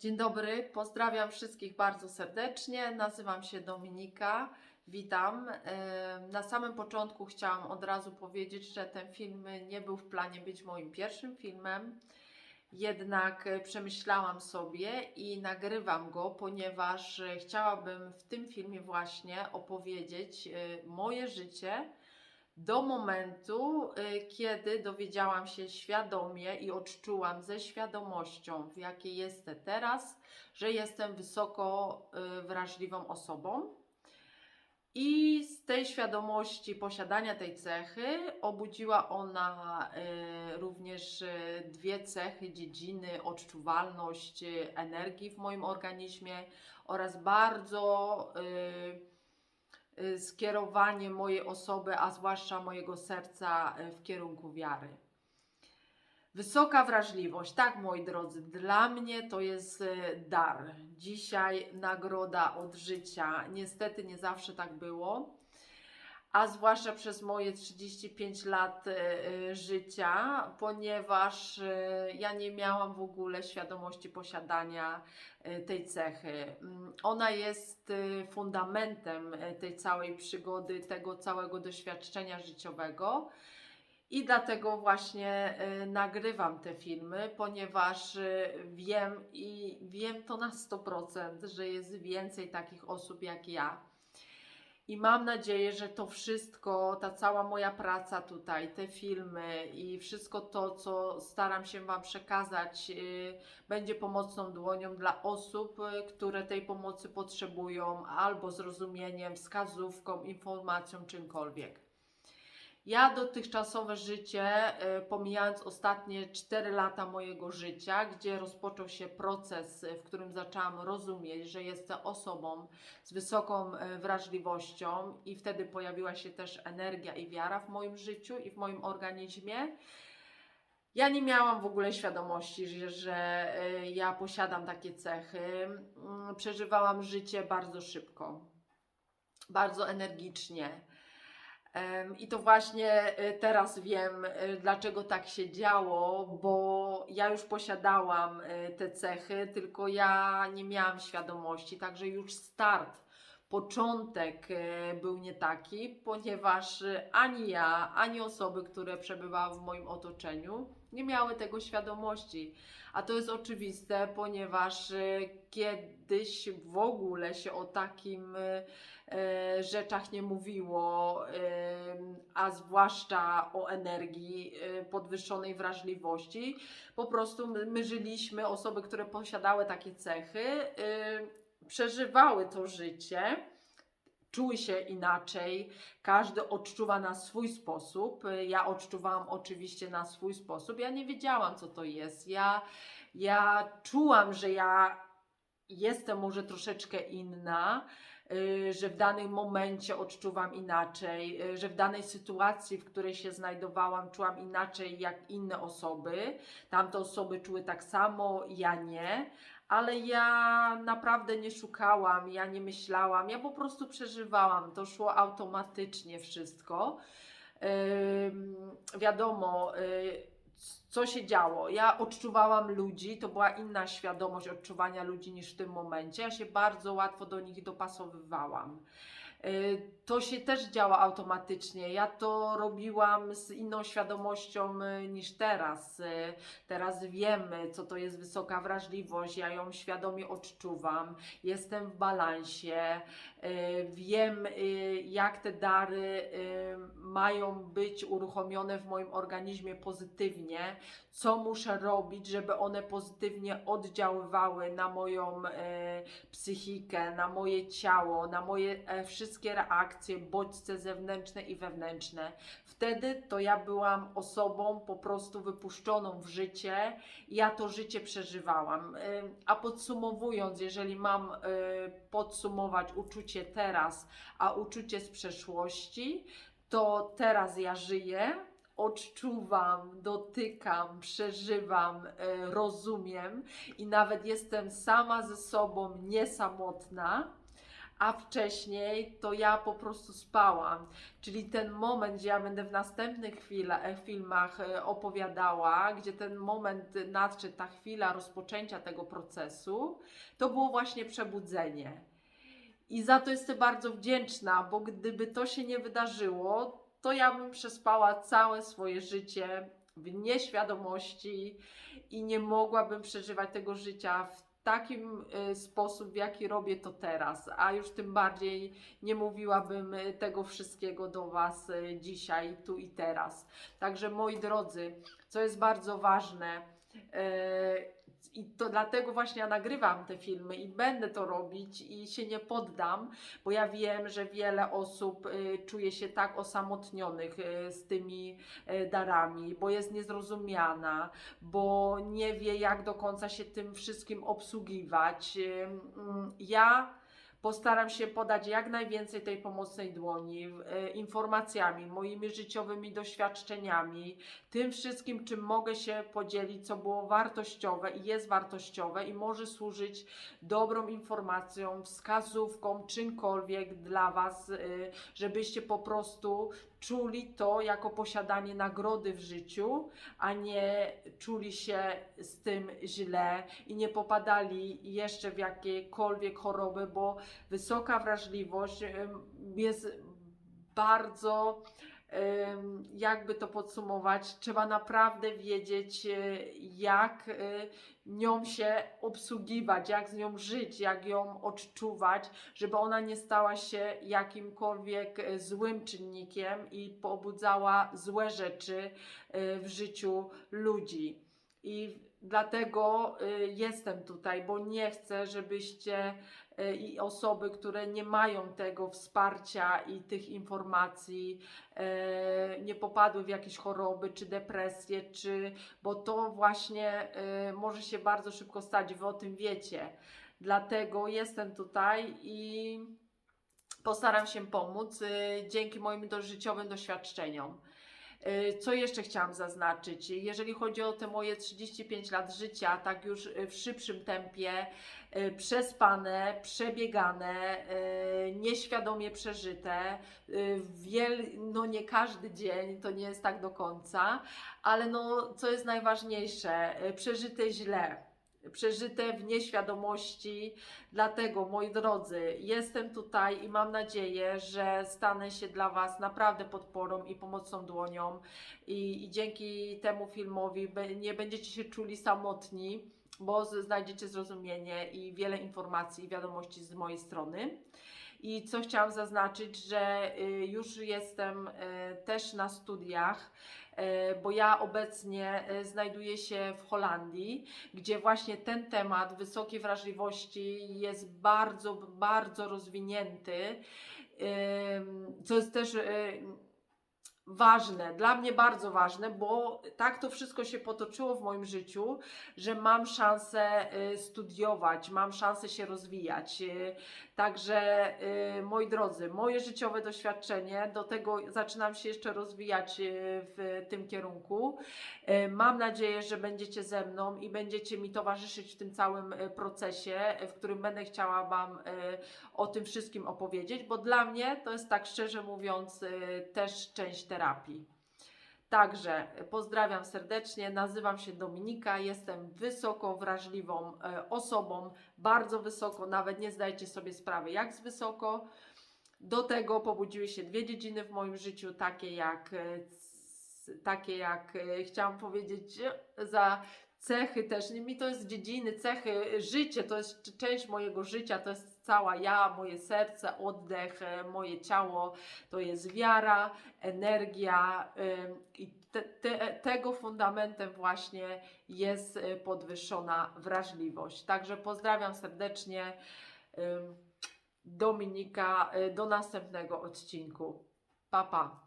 Dzień dobry, pozdrawiam wszystkich bardzo serdecznie. Nazywam się Dominika. Witam. Na samym początku chciałam od razu powiedzieć, że ten film nie był w planie być moim pierwszym filmem. Jednak e, przemyślałam sobie i nagrywam go, ponieważ chciałabym w tym filmie właśnie opowiedzieć e, moje życie do momentu, y, kiedy dowiedziałam się świadomie i odczułam ze świadomością, w jakiej jestem teraz, że jestem wysoko y, wrażliwą osobą. I z tej świadomości posiadania tej cechy obudziła ona y, również dwie cechy dziedziny odczuwalność energii w moim organizmie oraz bardzo skierowanie mojej osoby, a zwłaszcza mojego serca y, w kierunku wiary. Wysoka wrażliwość, tak moi drodzy, dla mnie to jest y, dar. Dzisiaj nagroda od życia. Niestety nie zawsze tak było, a zwłaszcza przez moje 35 lat y, y, życia, ponieważ y, ja nie miałam w ogóle świadomości posiadania tej cechy. Mm, Ona jest fundamentem tej całej przygody, tego całego doświadczenia życiowego. I dlatego właśnie nagrywam te filmy, ponieważ wiem i wiem to na 100%, że jest więcej takich osób jak ja. I mam nadzieję, że to wszystko, ta cała moja praca tutaj, te filmy i wszystko to, co staram się Wam przekazać, y, będzie pomocną dłonią dla osób, y, które tej pomocy potrzebują, albo zrozumieniem, wskazówką, informacją, czymkolwiek. Ja dotychczasowe życie, y, pomijając ostatnie 4 lata mojego życia, gdzie rozpoczął się proces, w którym zaczęłam rozumieć, że jestem osobą z wysoką y, wrażliwością i wtedy pojawiła się też energia i wiara w moim życiu i w moim organizmie. Ja nie miałam w ogóle świadomości, że, że y, ja posiadam takie cechy. Mm, Przeżywałam życie bardzo szybko, bardzo energicznie. I to właśnie y, teraz wiem, y, dlaczego tak się działo, bo ja już posiadałam y, te cechy, tylko ja nie miałam świadomości, także już start, początek y, był nie taki, ponieważ y, ani ja, ani osoby, które przebywały w moim otoczeniu, nie miały tego świadomości. A to jest oczywiste, ponieważ y, kiedyś w ogóle się o takim e, rzeczach nie mówiło, a zwłaszcza o energii, e, podwyższonej wrażliwości. Po prostu my, my żyliśmy, osoby, które posiadały takie cechy, e, przeżywały to życie. Czuły się inaczej, każdy odczuwa na swój sposób. Ja odczuwałam oczywiście na swój sposób. Ja nie wiedziałam, co to jest. Ja, ja czułam, że ja jestem może troszeczkę inna, y, że w danym momencie odczuwam inaczej, y, że w danej sytuacji, w której się znajdowałam, czułam inaczej jak inne osoby. Tamte osoby czuły tak samo, ja nie. Ale ja naprawdę nie szukałam, ja nie myślałam, ja po prostu przeżywałam. To szło automatycznie wszystko. Wiadomo, y, co się działo. Ja odczuwałam ludzi, to była inna świadomość odczuwania ludzi niż w tym momencie. Ja się bardzo łatwo do nich dopasowywałam. Y, To się też działa automatycznie. Ja to robiłam z inną świadomością y, niż teraz. Y, Teraz wiemy, co to jest wysoka wrażliwość, ja ją świadomie odczuwam, jestem w balansie, wiem, jak te dary mają być uruchomione w moim organizmie pozytywnie, co muszę robić, żeby one pozytywnie oddziaływały na moją e, psychikę, na moje ciało, na moje e, wszystkie reakcje, bodźce zewnętrzne i wewnętrzne. Wtedy to ja byłam osobą po prostu wypuszczoną w życie ja to życie przeżywałam. A podsumowując, jeżeli mam e, podsumować uczucie teraz, a uczucie z przeszłości, to teraz ja żyję, odczuwam, dotykam, przeżywam, e, rozumiem i nawet jestem sama ze sobą niesamotna. A wcześniej to ja po prostu spałam. Czyli ten moment, gdzie ja będę w następnych e, filmach e, opowiadała, gdzie ten moment nadszedł, ta chwila rozpoczęcia tego procesu, to było właśnie przebudzenie. I za to jestem bardzo wdzięczna, bo gdyby to się nie wydarzyło, to ja bym przespała całe swoje życie w nieświadomości i nie mogłabym przeżywać tego życia w takim y, sposób, w jaki robię to teraz, a już tym bardziej nie mówiłabym y, tego wszystkiego do Was y, dzisiaj, tu i teraz. Także moi drodzy, co jest bardzo ważne, i to dlatego właśnie ja nagrywam te filmy i będę to robić i się nie poddam, bo ja wiem, że wiele osób y, czuje się tak osamotnionych y, z tymi y, darami, bo jest niezrozumiana, bo nie wie, jak do końca się tym wszystkim obsługiwać. Mm, Ja postaram się podać jak najwięcej tej pomocnej dłoni, y, informacjami, moimi życiowymi doświadczeniami, tym wszystkim, czym mogę się podzielić, co było wartościowe i jest wartościowe i może służyć dobrą informacją, wskazówką, czymkolwiek dla Was, y, żebyście po prostu czuli to jako posiadanie nagrody w życiu, a nie czuli się z tym źle i nie popadali jeszcze w jakiekolwiek choroby, bo wysoka wrażliwość jest bardzo jakby to podsumować, trzeba naprawdę wiedzieć, y, jak y, nią się obsługiwać, jak z nią żyć, jak ją odczuwać, żeby ona nie stała się jakimkolwiek y, złym czynnikiem i pobudzała złe rzeczy w życiu ludzi. I dlatego y, jestem tutaj, bo nie chcę, żebyście y, i osoby, które nie mają tego wsparcia i tych informacji, y, nie popadły w jakieś choroby czy depresje, czy, bo to właśnie może się bardzo szybko stać, wy o tym wiecie. Dlatego jestem tutaj i postaram się pomóc dzięki moim dożyciowym doświadczeniom. Y, Co jeszcze chciałam zaznaczyć? Jeżeli chodzi o te moje 35 lat życia, tak już y, w szybszym tempie, y, przespane, przebiegane, nieświadomie przeżyte, wiel, no nie każdy dzień, to nie jest tak do końca, ale no co jest najważniejsze, przeżyte źle. Przeżyte w nieświadomości, dlatego moi drodzy, jestem tutaj i mam nadzieję, że stanę się dla Was naprawdę podporą i pomocną dłonią, i, i dzięki temu filmowi nie będziecie się czuli samotni, bo znajdziecie zrozumienie i wiele informacji i wiadomości z mojej strony. I co chciałam zaznaczyć, że y, już jestem y, też na studiach, bo ja obecnie y, znajduję się w Holandii, gdzie właśnie ten temat wysokiej wrażliwości jest bardzo, bardzo rozwinięty, co jest też y, ważne, dla mnie bardzo ważne, bo tak to wszystko się potoczyło w moim życiu, że mam szansę y, studiować, mam szansę się rozwijać. Y, Także y, moi drodzy, moje życiowe doświadczenie, do tego zaczynam się jeszcze rozwijać w tym kierunku. Mam nadzieję, że będziecie ze mną i będziecie mi towarzyszyć w tym całym procesie, w którym będę chciała Wam o tym wszystkim opowiedzieć, bo dla mnie to jest tak szczerze mówiąc też część terapii. Także y, pozdrawiam serdecznie, nazywam się Dominika, jestem wysoko wrażliwą y, osobą, bardzo wysoko, nawet nie zdajecie sobie sprawy jak z wysoko. Do tego pobudziły się dwie dziedziny w moim życiu, takie jak, c- takie jak chciałam powiedzieć, za cechy też, mi to jest dziedziny, cechy, życie, to jest część mojego życia, to jest cała ja, moje serce, oddech, e, moje ciało, to jest wiara, energia i te, te, tego fundamentem właśnie jest y, podwyższona wrażliwość. Także pozdrawiam serdecznie Dominika, y, do następnego odcinku. Pa, pa.